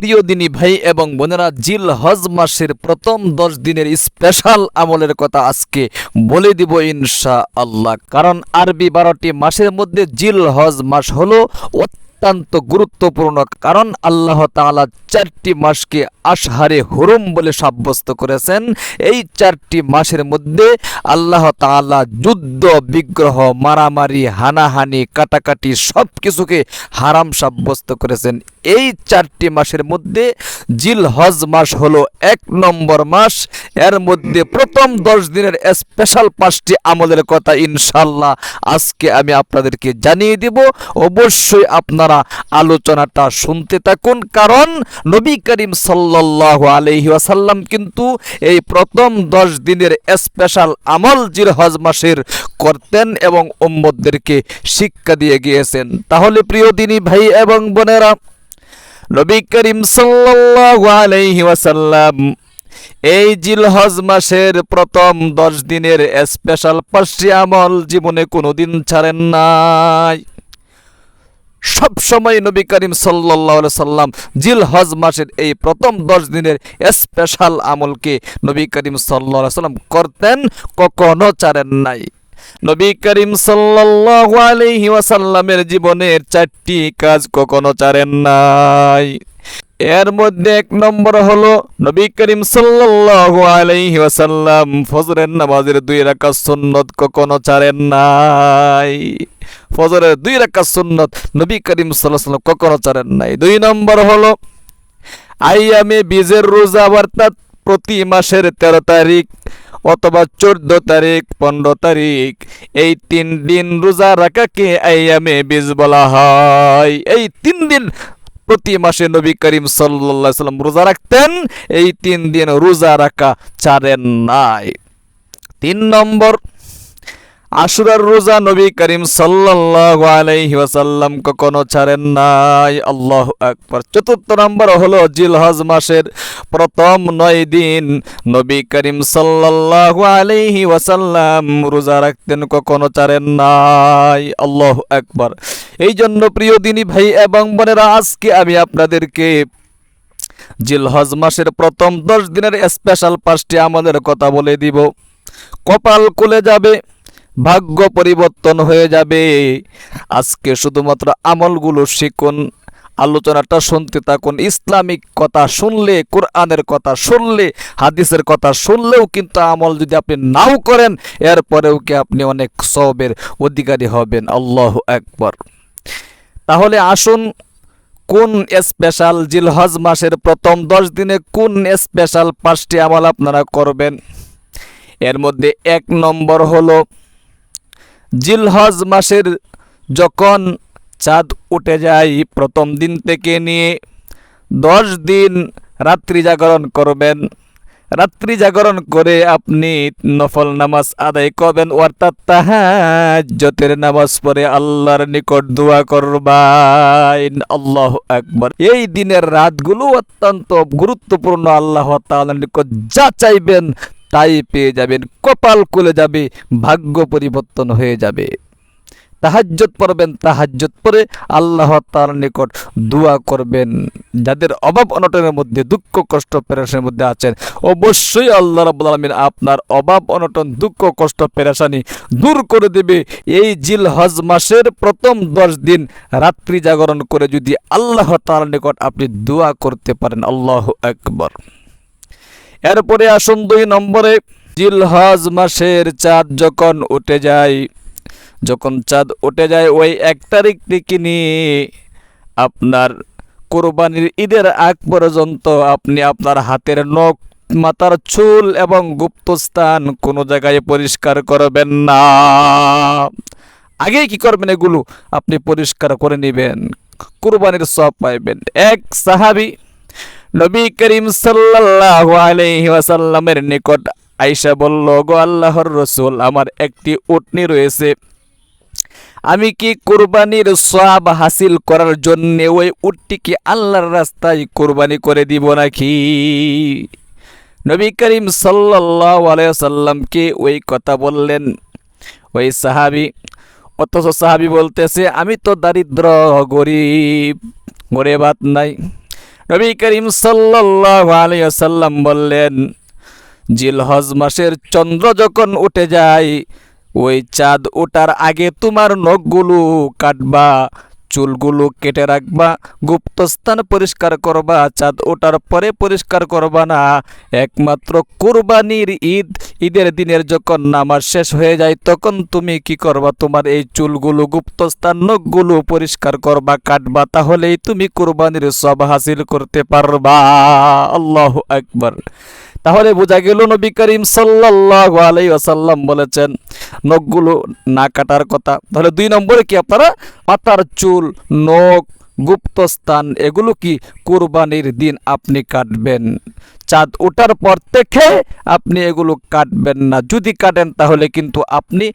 প্রিয় দিনী ভাই এবং বোনেরা জিল হজ মাসের প্রথম দশ দিনের স্পেশাল আমলের কথা আজকে বলে দিব ইনশা আল্লাহ কারণ আরবি বারোটি মাসের মধ্যে জিল হজ মাস হলো অত্যন্ত গুরুত্বপূর্ণ কারণ আল্লাহ তাআলা চারটি মাসকে আশহারে হুরুম বলে সাব্যস্ত করেছেন। এই চারটি মাসের মধ্যে আল্লাহ তাআলা যুদ্ধ, বিগ্রহ, মারামারি, হানাহানি, কাটাকাটি সব কিছুকে হারাম সাব্যস্ত করেছেন। এই চারটি মাসের মধ্যে জিল হজ মাস হলো এক নম্বর মাস। এর মধ্যে প্রথম দশ দিনের স্পেশাল পাঁচটি আমলের কথা ইনশাল্লাহ আজকে আমি আপনাদেরকে জানিয়ে দিব। অবশ্যই আপনারা আলোচনাটা শুনতে থাকুন। কারণ নবী করিম সাল্লাল্লাহু আলাইহি ওয়াসাল্লাম কিন্তু এই প্রথম দশ দিনের স্পেশাল আমল জিল হজ মাসের করতেন এবং উম্মতদেরকে শিক্ষা দিয়ে গিয়েছেন। তাহলে প্রিয় দিনী ভাই এবং বোনেরা, নবী করিম সাল্লাল্লাহু আলাইহি ওয়াসাল্লাম এই জিলহজ মাসের প্রথম দশ দিনের স্পেশাল পাঁচটি আমল জীবনে কোনোদিন ছাড়েন নাই। সব সময় নবী করিম সাল্লাহ সাল্লাম জিল হজ মাসের এই প্রথম দশ দিনের স্পেশাল আমলকে নবী করিম সাল্লাহ সাল্লাম করতেন, কখনো চারেন নাই। নবী করিম সাল্লাহ ওয়াসাল্লামের জীবনের চারটি কাজ কখনো চারেন নাই। এর মধ্যে এক নম্বর হলো নবী করিম সাল্লাল্লাহু আলাইহি ওয়াসাল্লাম ফজরের নামাজের দুই রাকাত সুন্নত কখনো ছাড়েন নাই। ফজরের দুই রাকাত সুন্নত নবী করিম সাল্লাল্লাহু আলাইহি কখনো ছাড়েন নাই। দুই নম্বর হলো আইয়ামে বীজের রোজা অর্থাৎ প্রতি মাসের তেরো তারিখ অথবা চোদ্দ তারিখ, পনেরো তারিখ, এই তিন দিন রোজা রাখাকে আইয়ামে বীজ বলা হয়। এই তিন দিন প্রতি মাসে নবী করিম সাল্লাল্লাহু সাল্লাম রোজা রাখতেন, এই তিন দিন রোজা রাখা ছাড়েন নাই। তিন নম্বর, আশুরার রোজা নবী করিম সাল্লাল্লাহু আলাইহি ওয়াসাল্লাম কখনো ছাড়েন নাই। আল্লাহ আকবার। চতুর্থ নম্বর হলো জিলহজ মাসের প্রথম নয় দিন। নবী করিম সাল্লাল্লাহু আলাইহি ওয়াসাল্লাম রোজা রাখতেন, কখনো ছাড়েন নাই। আল্লাহ আকবার। এই জন্য প্রিয় দিনী ভাই এবং বোনেরা, আজকে আমি আপনাদেরকে জিলহজ মাসের প্রথম দশ দিনের স্পেশাল পাঁচটি আমাদের কথা বলে দিব। কপাল খুলে যাবে, ভাগ্য পরিবর্তন হয়ে যাবে। আজকে শুধুমাত্র আমলগুলো শিখুন, আলোচনাটা শুনতে থাকুন, ইসলামিক কথা শুনলে, কোরআনের কথা শুনলে, হাদিসের কথা শুনলেও কিন্তু আমল যদি আপনি নাও করেন, এরপরেও কি আপনি অনেক সবের অধিকারী হবেন। আল্লাহ একবার তাহলে আসুন, কোন স্পেশাল জিলহজ মাসের প্রথম দশ দিনে কোন স্পেশাল পাঁচটি আমল আপনারা করবেন? এর মধ্যে এক নম্বর হলো, জিলহজ মাসের যখন চাঁদ উঠে যায়, প্রথম দিন থেকে নিয়ে দশ দিন রাত্রি জাগরণ করবেন। রাত্রি জাগরণ করে আপনি নফল নামাজ আদায় করবেন, অর্থাৎ তাহাজ্জতের নামাজ পড়ে আল্লাহর নিকট দোয়া করবেন। আল্লাহ আকবার। এই দিনের রাতগুলো অত্যন্ত গুরুত্বপূর্ণ, আল্লাহ তাআলার নিকট যা চাইবেন তাই পেয়ে যাবেন, কপাল খুলে যাবে, ভাগ্য পরিবর্তন হয়ে যাবে। তাহাজ্জত পড়বেন তাহাজ্জত পরে আল্লাহ তার নিকট দোয়া করবেন। যাদের অভাব অনটনের মধ্যে, দুঃখ কষ্ট পেরেশানির মধ্যে আছেন, অবশ্যই আল্লাহ রাব্বুল আলামিন আপনার অভাব অনটন, দুঃখ কষ্ট পেরেশানি দূর করে দেবে। এই জিল হজ মাসের প্রথম দশ দিন রাত্রি জাগরণ করে যদি আল্লাহ তার নিকট আপনি দোয়া করতে পারেন, আল্লাহ একবার এরপরে আসুন দুই নম্বরে, জিলহজ মাসের চাঁদ যখন উঠে যায় যখন চাঁদ উঠে যায়, ওই এক তারিখ থেকে নিয়ে আপনার কোরবানির ঈদের আগ পর্যন্ত আপনি আপনার হাতের নখ, মাথার চুল এবং গুপ্তস্থান কোনো জায়গায় পরিষ্কার করবেন না। আগে কি করবেন এগুলো? আপনি পরিষ্কার করে নেবেন, কুরবানির সব পাইবেন। এক সাহাবি নবী করিম সাল্লাল্লাহু আলাইহি ওয়াসাল্লামের নিকট আয়েশা বলল গো আল্লাহর রসুল, আমার একটি উটনি রয়েছে। আমি কি কোরবানির সব হাসিল করার জন্য ওই উটটিকে আল্লাহর রাস্তায় কোরবানি করে দিব নাকি? নবী করিম সাল্লামকে ওই কথা বললেন? ওই সাহাবি, অথচ সাহাবি বলতেছে, আমি তো দারিদ্র, গরিব বাত নাই। নবী করিম আলাইহি বললেন, জিলহজ মাসের চন্দ্র যখন উঠে যায় ওই চাঁদ ওঠার আগে তোমার নখগুলো কাটবা, চুলগুলো কেটে রাখবা, গুপ্তস্থান পরিষ্কার করবা, চাঁদ ওঠার পরে পরিষ্কার করবা না। একমাত্র কুরবানির ঈদ, ঈদের দিনের যখন নামাজ শেষ হয়ে যায়, তখন তুমি কি করবা? তোমার এই চুলগুলো, গুপ্তস্থান নখগুলো পরিষ্কার করবা, কাটবা, তাহলেই তুমি কুরবানির সব হাসিল করতে পারবা। আল্লাহ আকবার। তাহলে বোঝা গেল নবী করিম সাল্লাল্লাহু আলাইহি ওয়াসাল্লাম বলেছেন, নখগুলো না কাটার কথা। তাহলে দুই নম্বরে কি আপনারা? মাথার চুল, নখ, গুপ্তস্থান, এগুলো কি কুরবানির দিন আপনি কাটবেন। চাঁদ ওঠার পর থেকে আপনি এগুলো কাটবেন না। যদি কাটেন তাহলে কিন্তু আপনি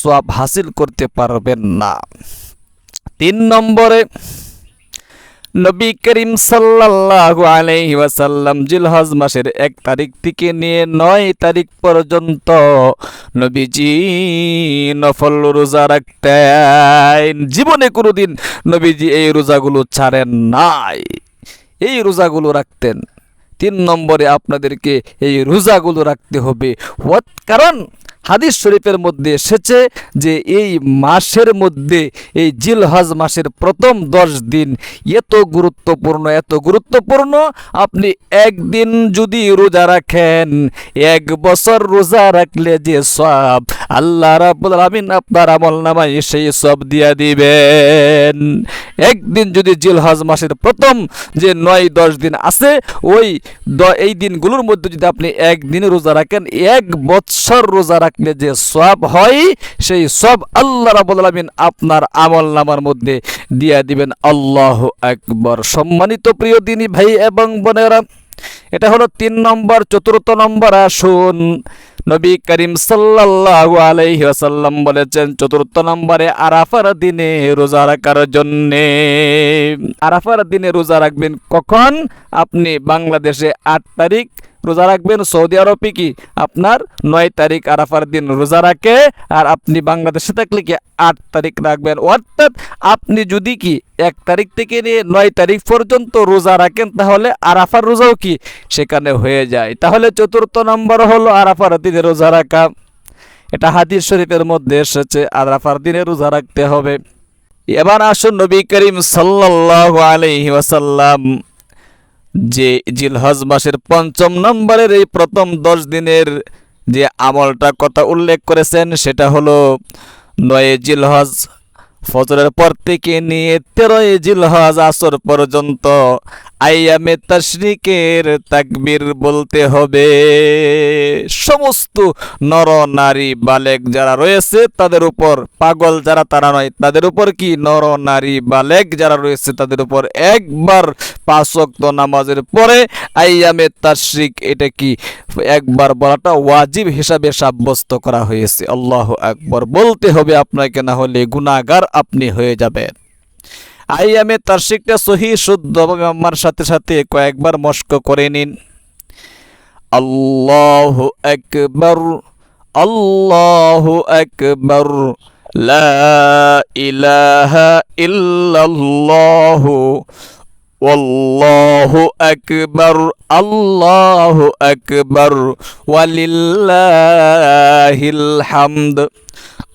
সব হাসিল করতে পারবেন না। তিন নম্বরে নবী করিম সাল্লাল্লাহু আলাইহি ওয়াসাল্লাম জিলহজ মাসের এক তারিখ থেকে নিয়ে নয় তারিখ পর্যন্ত নবীজি নফল রোজা রাখতেন। জীবনে কোনোদিন নবীজি এই রোজাগুলো ছাড়েন নাই। এই রোজাগুলো রাখতেন। তিন নম্বরে আপনাদেরকে এই রোজাগুলো রাখতে হবে। কারণ? হাদিস শরীফের মধ্যে এসেছে যে এই মাসের মধ্যে, এই জিলহজ মাসের প্রথম দশ দিন এত গুরুত্বপূর্ণ এত গুরুত্বপূর্ণ। আপনি একদিন যদি রোজা রাখেন, এক বছর রোজা রাখলে যে সব, আল্লাহ রাব্বুল আলামিন আপনার আমল নামায় সেই সব দিয়া দিবেন। একদিন যদি জিলহজ মাসের প্রথম যে নয়, দশ দিন আছে, ওই এই দিনগুলোর মধ্যে যদি আপনি একদিন রোজা রাখেন, এক বৎসর রোজা রাখলে যে সব হয়, সেই সব আল্লাহ রাবুল আলমিন আপনার আমল নামার মধ্যে দিয়া দিবেন। আল্লাহ একবার সম্মানিত প্রিয় দিনী ভাই এবং বোনেরা, এটা হলো তিন নম্বর, চতুর্থ নম্বর আসুন। নবী করিম সাল্লাল্লাহু আলাইহি ওয়াসাল্লাম বলেছেন, চতুর্থ নম্বরে আরাফার দিনে রোজা রাখার জন্যে। আরাফার দিনে রোজা রাখবেন কখন? আপনি বাংলাদেশে আট তারিখ রোজা রাখবেন সৌদি আরবে কি? আপনার নয় তারিখ আরাফার দিন রোজা রাখে আর আপনি বাংলাদেশে থাকলে কি আট তারিখ রাখবেন? অর্থাৎ আপনি যদি কি এক তারিখ থেকে নিয়ে নয় তারিখ পর্যন্ত রোজা রাখেন, তাহলে আরাফার রোজাও কি সেখানে হয়ে যায়। তাহলে চতুর্থ নম্বর হলো আরাফার দিনে রোজা রাখা। এটা হাদিস শরীফের মধ্যে এসেছে, আরাফার দিনে রোজা রাখতে হবে। এবার আসুন নবী করিম সাল্লাল্লাহু আলাইহি ওয়াসাল্লাম যে জিলহজ মাসের পঞ্চম নম্বরের এই প্রথম দশ দিনের যে আমলটা কথা উল্লেখ করেছেন, সেটা হলো নয় জিলহজ ফজরের পর থেকে নিয়ে তেরোই জিলহজ আসর পর্যন্ত আইয়ামে তশরিকের তাকবির বলতে হবে। সমস্ত নর, নারী, বালেক যারা রয়েছে তাদের উপর, পাগল যারা তারা নয়, তাদের উপর কি? নর, নারী, বালেক যারা রয়েছে তাদের উপর একবার পাঁচ ওয়াক্ত নামাজের পরে আইয়ামে তাশরিক এটা কি? একবার বলাটা ওয়াজিব হিসাবে সাব্যস্ত করা হয়েছে। আল্লাহ একবার বলতে হবে আপনাকে না হলে গুনাহগার আপনি হয়ে যাবেন। আইএমএ তার শিখটা সহি শুদ্ধ আমার সাথে সাথে কয়েকবার মস্ক করে নিন। আল্লাহ একবার আল্লাহ একবার ইল্লাল্লাহ, ওয়াল্লাহু আকবার, আল্লাহু আকবার, ওয়ালিল্লাহিল হামদ।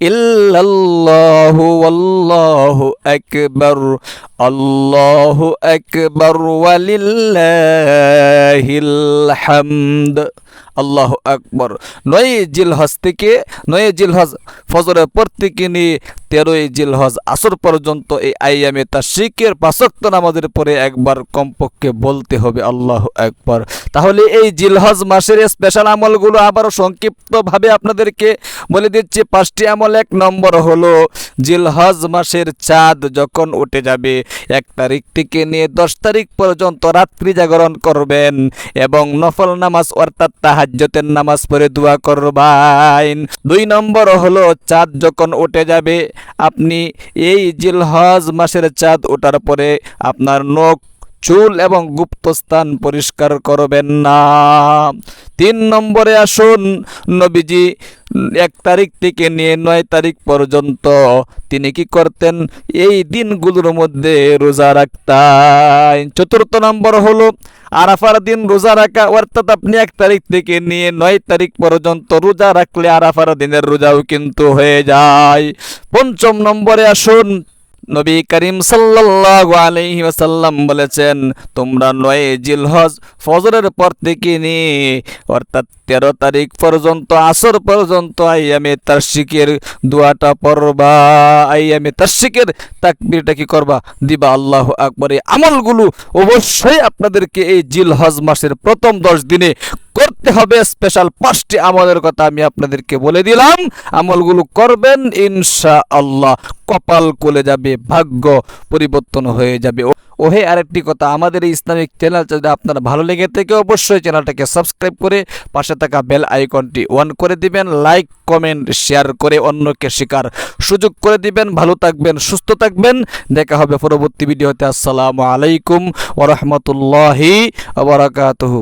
ইল্লাল্লাহু আল্লাহু আকবার আল্লাহু আকবার ওয়ালিল্লাহিল হামদ। আল্লাহ আকবর। নয় জিলহজ থেকে, নয় জিলহজ ফজরের পর থেকে নিয়ে তেরোই জিলহজ আসর পর্যন্ত এই আইয়ামে তা শিখের পাশক্ত নামাজের পরে একবার কমপক্ষে বলতে হবে আল্লাহ একবার তাহলে এই জিলহজ মাসের স্পেশাল আমলগুলো আবারও সংক্ষিপ্তভাবে আপনাদেরকে বলে দিচ্ছি, পাঁচটি আমল এক নম্বর হলো, জিলহজ মাসের চাঁদ যখন উঠে যাবে, এক তারিখ থেকে নিয়ে দশ তারিখ পর্যন্ত রাত্রি জাগরণ করবেন এবং নফল নামাজ অর্থাৎ তাহাজ্জতের নামাজ পড়ে দোয়া করবেন। দুই নম্বর হলো, চাঁদ যখন উঠে যাবে, আপনি এই জিলহজ মাসের চাঁদ ওঠার পরে আপনার নখ চুল এবং গুপ্তস্থান পরিষ্কার করবেন না। তিন নম্বরে আসুন, নবীজি এক তারিখ থেকে নিয়ে নয় তারিখ পর্যন্ত তিনি কি করতেন? এই দিনগুলোর মধ্যে রোজা রাখতেন। চতুর্থ নম্বর হলো, আরাফার দিন রোজা রাখা, অর্থাৎ আপনি এক তারিখ থেকে নিয়ে নয় তারিখ পর্যন্ত রোজা রাখলে আরাফার দিনের রোজাও কিন্তু হয়ে যায়। পঞ্চম নম্বরে আসুন নবী করিম সাল্লাল্লাহু আলাইহি ওয়াসাল্লাম বলেছেন, তোমরা নয় জিলহজ ফজরের পর থেকে নিয়ে অর্থাৎ তেরো তারিখ পর্যন্ত, আসর পর্যন্ত আইয়ামে তার্শিকের দোয়াটা পড়বা, আইয়ামে তার্শিকের তাকবীরটা কি করবা? দিবা আল্লাহ আকবর। এই আমলগুলো অবশ্যই আপনাদেরকে এই জিলহজ মাসের প্রথম দশ দিনে করতে হবে। স্পেশাল পাঁচটি আমলের কথা আমি আপনাদেরকে বলে দিলাম। আমলগুলো করবেন ইনশা আল্লাহ কপাল কলে যাবে, ভাগ্য পরিবর্তন হয়ে যাবে। ওহে, আরেকটি কথা, আমাদের এই ইসলামিক চ্যানেল যদি আপনার ভালো লেগে থাকে, অবশ্যই চ্যানেলটাকে সাবস্ক্রাইব করে পাশে থাকা বেল আইকনটি অন করে দিবেন লাইক কমেন্ট শেয়ার করে অন্যকে শেখার সুযোগ করে দিবেন। ভালো থাকবেন, সুস্থ থাকবেন। দেখা হবে পরবর্তী ভিডিওতে আসসালামু আলাইকুম ওরহমতুল্লাহি ওবরাকাতুহু